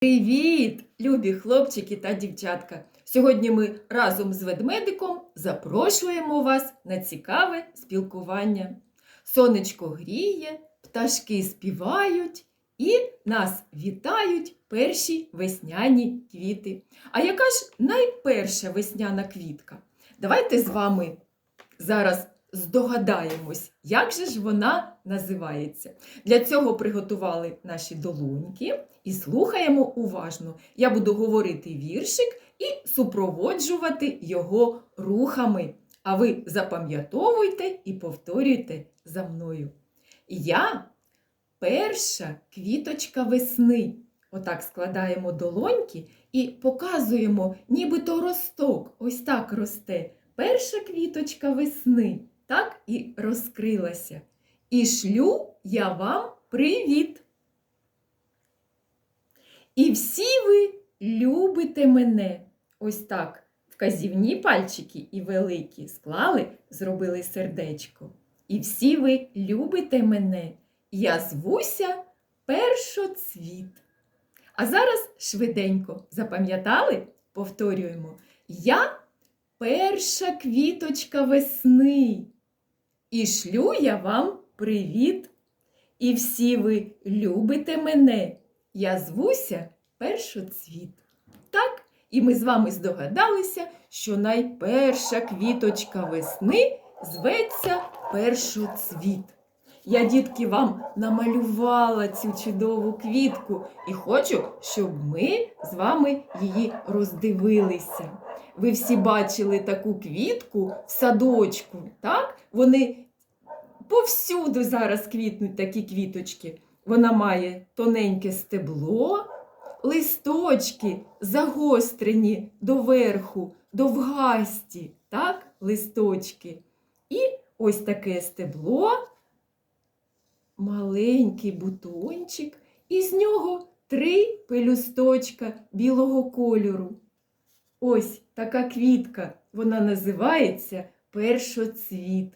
Привіт, любі хлопчики та дівчатка! Сьогодні ми разом з ведмедиком запрошуємо вас на цікаве спілкування. Сонечко гріє, пташки співають і нас вітають перші весняні квіти. А яка ж найперша весняна квітка? Давайте з вами зараз здогадаємось, як же ж вона називається. Для цього приготували наші долоньки і слухаємо уважно. Я буду говорити віршик і супроводжувати його рухами. А ви запам'ятовуйте і повторюйте за мною. Я перша квіточка весни. Отак складаємо долоньки і показуємо, нібито росток. Ось так росте. Перша квіточка весни. Так і розкрилася. І шлю я вам привіт! І всі ви любите мене. Ось так. Вказівні пальчики і великі склали, зробили сердечко. І всі ви любите мене. Я звуся першоцвіт. А зараз швиденько запам'ятали? Повторюємо. Я перша квіточка весни. І шлю я вам привіт. І всі ви любите мене. Я звуся першоцвіт. Так, і ми з вами здогадалися, що найперша квіточка весни зветься першоцвіт. Я, дітки, вам намалювала цю чудову квітку і хочу, щоб ми з вами її роздивилися. Ви всі бачили таку квітку в садочку, так? Вони повсюду зараз квітнуть такі квіточки. Вона має тоненьке стебло, листочки загострені доверху, довгасті, так, листочки. І ось таке стебло, маленький бутончик, і з нього три пелюсточка білого кольору. Ось така квітка, вона називається першоцвіт.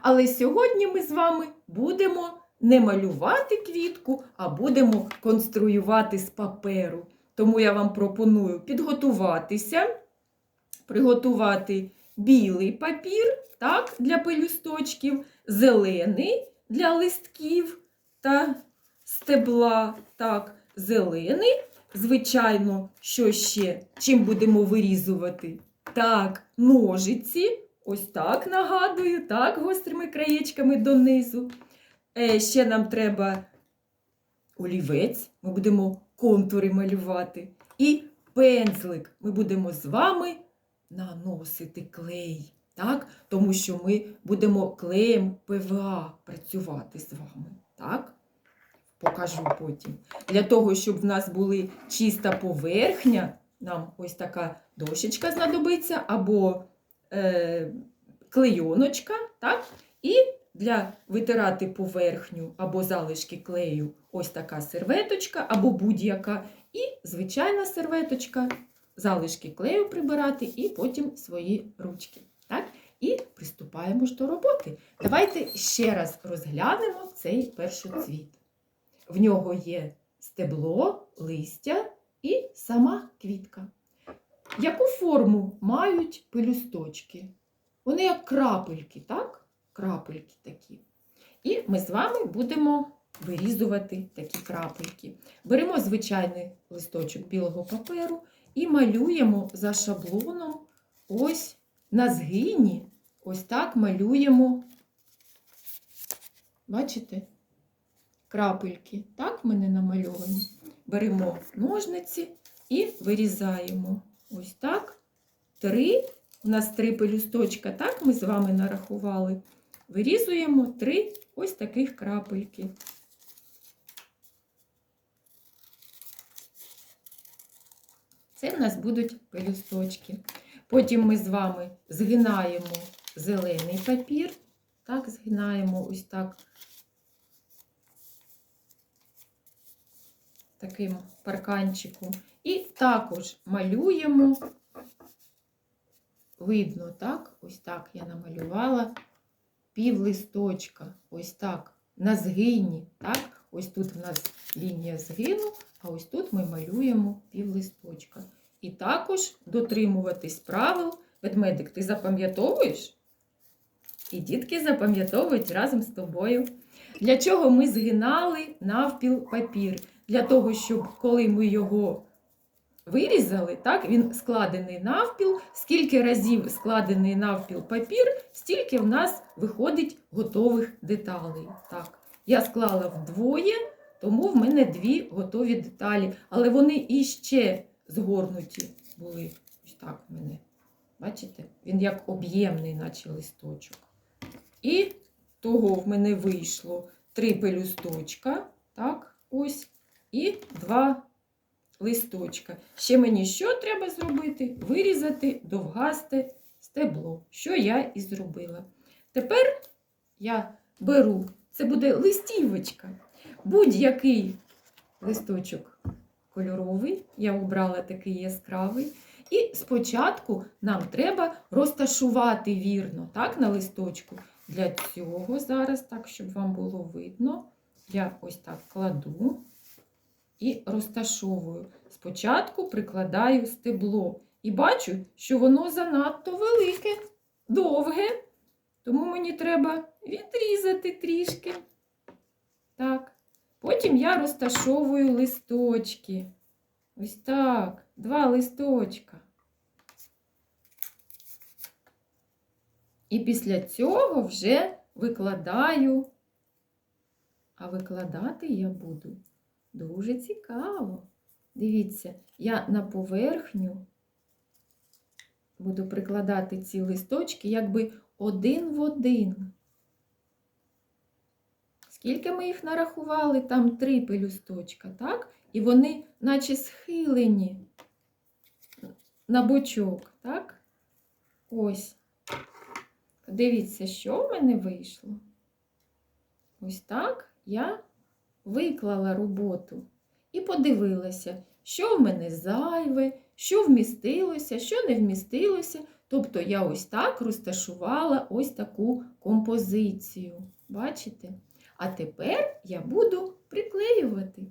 Але сьогодні ми з вами будемо не малювати квітку, а будемо конструювати з паперу. Тому я вам пропоную підготуватися, приготувати білий папір так, для пелюсточків, зелений для листків та стебла. Так, зелений. Звичайно, що ще? Чим будемо вирізувати? Так, ножиці. Ось так нагадую, так, гострими краєчками донизу. Е, ще нам треба олівець, ми будемо контури малювати. І пензлик. Ми будемо з вами наносити клей. Так? Тому що ми будемо клеєм ПВА працювати з вами. Так? Покажу потім. Для того, щоб в нас була чиста поверхня, нам ось така дощечка знадобиться, або е, клейоночка, так? І для витирати поверхню або залишки клею ось така серветочка, або будь-яка. І звичайна серветочка, залишки клею прибирати, і потім свої ручки. Так? І приступаємо ж до роботи. Давайте ще раз розглянемо цей першоцвіт. В нього є стебло, листя і сама квітка. Яку форму мають пелюсточки? Вони як крапельки, так? Крапельки такі. І ми з вами будемо вирізувати такі крапельки. Беремо звичайний листочок білого паперу і малюємо за шаблоном ось на згині. Ось так малюємо. Бачите? Крапельки. Так мене намальовані. Беремо ножниці і вирізаємо. Ось так. Три. У нас три пелюсточка, так ми з вами нарахували. Вирізуємо три ось таких крапельки. Це в нас будуть пелюсточки. Потім ми з вами згинаємо зелений папір. Так, згинаємо ось так. Таким парканчиком. І також малюємо, видно, так, ось так я намалювала пів листочка, ось так, на згині, так, Ось тут в нас лінія згину, а ось тут ми малюємо пів листочка. І також дотримуватись правил. Ведмедик, ти запам'ятовуєш? І дітки запам'ятовують разом з тобою. Для чого ми згинали навпіл папір? Для того, щоб коли ми його вирізали, так, він складений навпіл. Скільки разів складений навпіл папір, стільки в нас виходить готових деталей. Так, я склала вдвоє, тому в мене дві готові деталі. Але вони іще згорнуті були. Ось так в мене. Бачите? Він як об'ємний, наче листочок. І того в мене вийшло три пелюсточка. Так, ось. І два листочка. Ще мені що треба зробити? Вирізати довгасте стебло, що я і зробила. Тепер я беру, це буде листівочка. Будь-який листочок кольоровий, я обрала такий яскравий. І спочатку нам треба розташувати вірно так, на листочку. Для цього зараз, так, щоб вам було видно, я ось так кладу і розташовую. Спочатку прикладаю стебло і бачу, що воно занадто велике, довге, тому мені треба відрізати трішки. Так. Потім я розташовую листочки. Ось так, два листочка. І після цього вже викладаю. А викладати я буду дуже цікаво. Дивіться, я на поверхню буду прикладати ці листочки якби один в один. Скільки ми їх нарахували? Там три пелюсточка, так? І вони наче схилені на бочок, так? Ось. Дивіться, що в мене вийшло. Ось так я виклала роботу і подивилася, що в мене зайве, що вмістилося, що не вмістилося. Тобто я ось так розташувала ось таку композицію. Бачите? А тепер я буду приклеювати.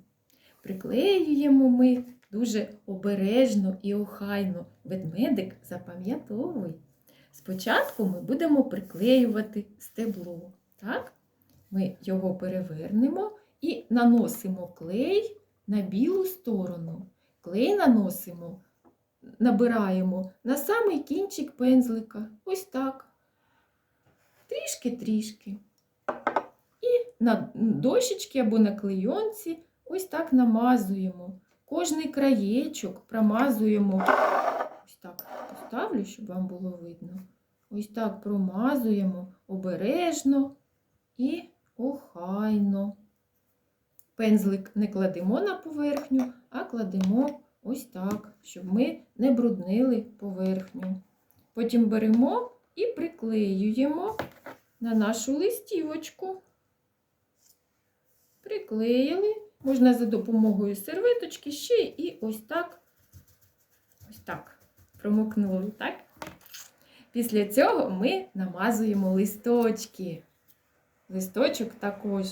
Приклеюємо ми дуже обережно і охайно. Ведмедик запам'ятовуй. Спочатку ми будемо приклеювати стебло. Так? Ми його перевернемо і наносимо клей на білу сторону. Клей наносимо, набираємо на самий кінчик пензлика. Ось так. Трішки-трішки. І на дощечки або на клейонці ось так намазуємо. Кожний краєчок промазуємо. Ось так поставлю, щоб вам було видно. Ось так промазуємо обережно і охайно. Пензлик не кладемо на поверхню, а кладемо ось так, щоб ми не бруднили поверхню. Потім беремо і приклеюємо на нашу листівочку. Приклеїли. Можна за допомогою серветочки ще і ось так, ось так промокнули, так? Після цього ми намазуємо листочки. Листочок також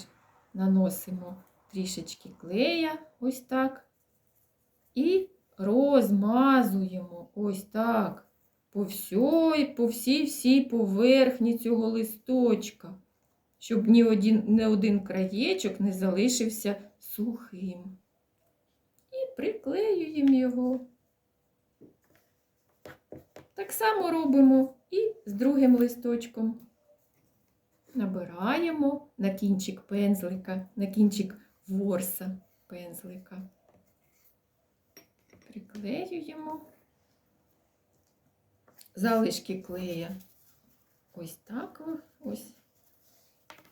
наносимо трішечки клея, ось так. І розмазуємо ось так по всій, по всій всій поверхні цього листочка, щоб ні один, ні один краєчок не залишився сухим. І приклеюємо його. Так само робимо і з другим листочком. Набираємо на кінчик пензлика, на кінчик ворса пензлика. Приклеюємо залишки клея. Ось так ось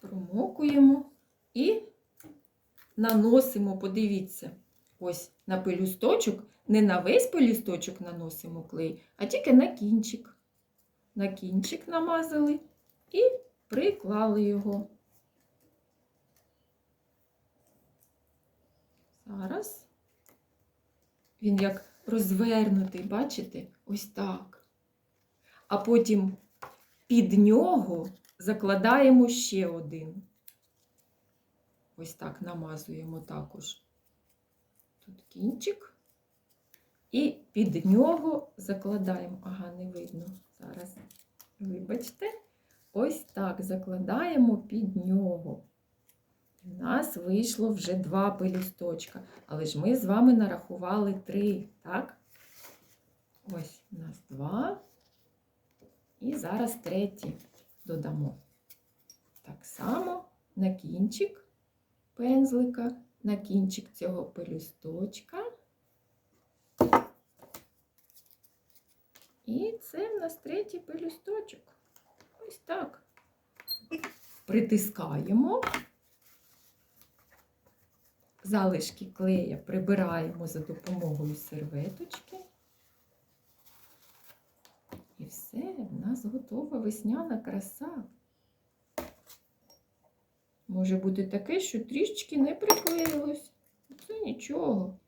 промокуємо і наносимо, подивіться, ось на пелюсточок, не на весь пелюсточок наносимо клей, а тільки на кінчик. На кінчик намазали і приклали його. Зараз він як розвернутий, бачите? Ось так. А потім під нього закладаємо ще один. Ось так намазуємо також тут кінчик. І під нього закладаємо. Ага, не видно зараз. Вибачте. Ось так закладаємо під нього. У нас вийшло вже два пелюсточка, але ж ми з вами нарахували три, так? Ось у нас два. І зараз третій додамо. Так само на кінчик пензлика, на кінчик цього пелюсточка. І це в нас третій пелюсточок. Ось так. Притискаємо. Залишки клея прибираємо за допомогою серветочки. І все, в нас готова весняна краса. Може бути таке, що трішечки не приклеїлось. Це нічого.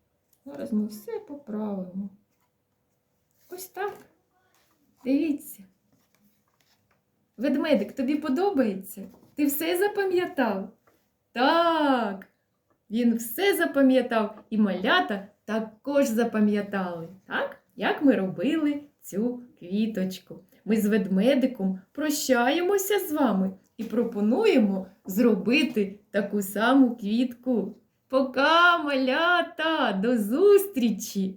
Зараз ми все поправимо. Ось так. Дивіться. Ведмедик, тобі подобається? Ти все запам'ятав? Так. Він все запам'ятав і малята також запам'ятали, так? Як ми робили цю квіточку. Ми з ведмедиком прощаємося з вами і пропонуємо зробити таку саму квітку. Пока, малята! До зустрічі!